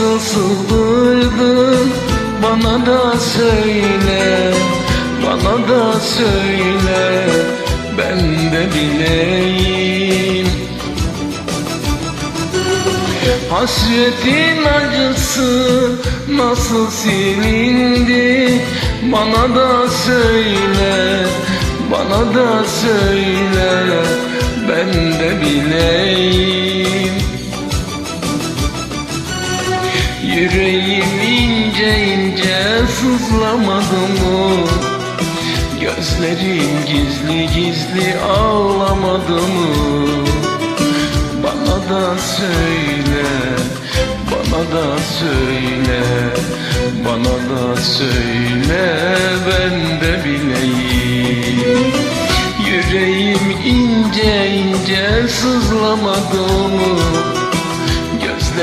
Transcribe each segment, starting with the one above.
nasıl sığdırdın Bana da söyle Bana da söyle. Ben de bileyim. Hasretin acısı nasıl silindi? Bana da söyle, bana da söyle. Ben de bileyim Yüreğim ince ince sızlamadı mı? Gözlerim gizli gizli ağlamadı mı? Bana da söyle, bana da söyle Bana da söyle ben de bileyim. Yüreğim ince ince sızlamadı mı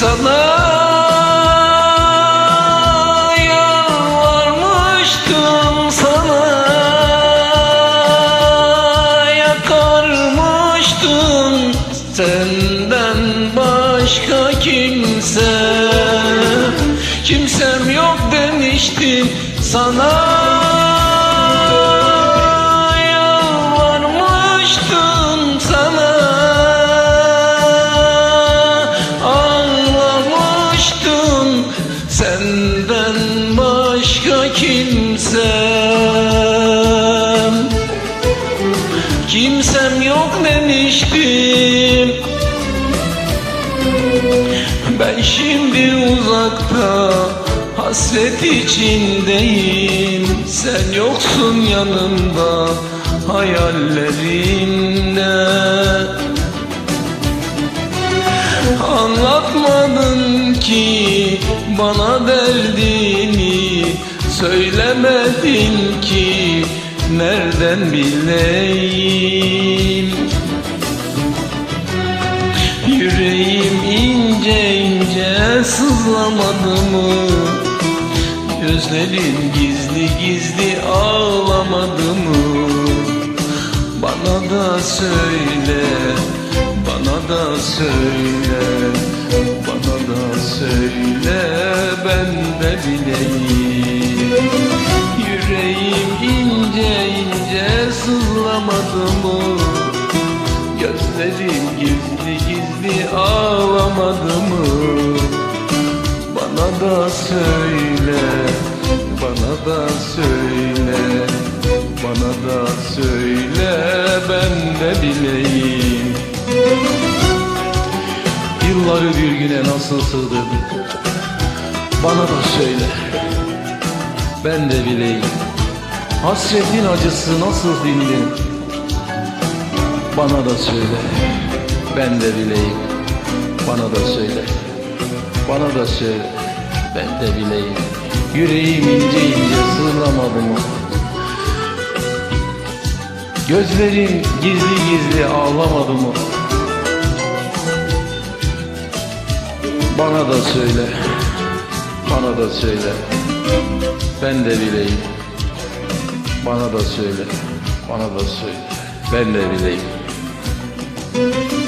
Sana yalvarmıştım sana yakarmıştım senden başka kimse. Kimsem yok demiştim sana kimsem kimsem yok demiştim. Ben şimdi uzakta hasret içindeyim. Sen yoksun yanımda hayallerimde Anlatmadın ki bana derdini Söylemedin ki nereden bileyim? Yüreğim ince ince sızlamadı mı? Gözlerim gizli gizli ağlamadı mı? Bana da söyle, bana da söyle Bana da söyle ben de bileyim sızlamadı mı Gözlerim gizli gizli ağlamadı mı Bana da söyle, bana da söyle Bana da söyle ben de bileyim. Yılları bir güne nasıl sığdırdın Bana da söyle Ben de bileyim. Hasretin acısı nasıl dindin bana da söyle, ben de bileyim. Bana da söyle, bana da söyle, ben de bileyim. Yüreğim ince ince sığlamadı mı? Gözlerim gizli gizli ağlamadı mı? Bana da söyle, bana da söyle, ben de bileyim. Bana da söyle, bana da söyle, ben de bileyim. Música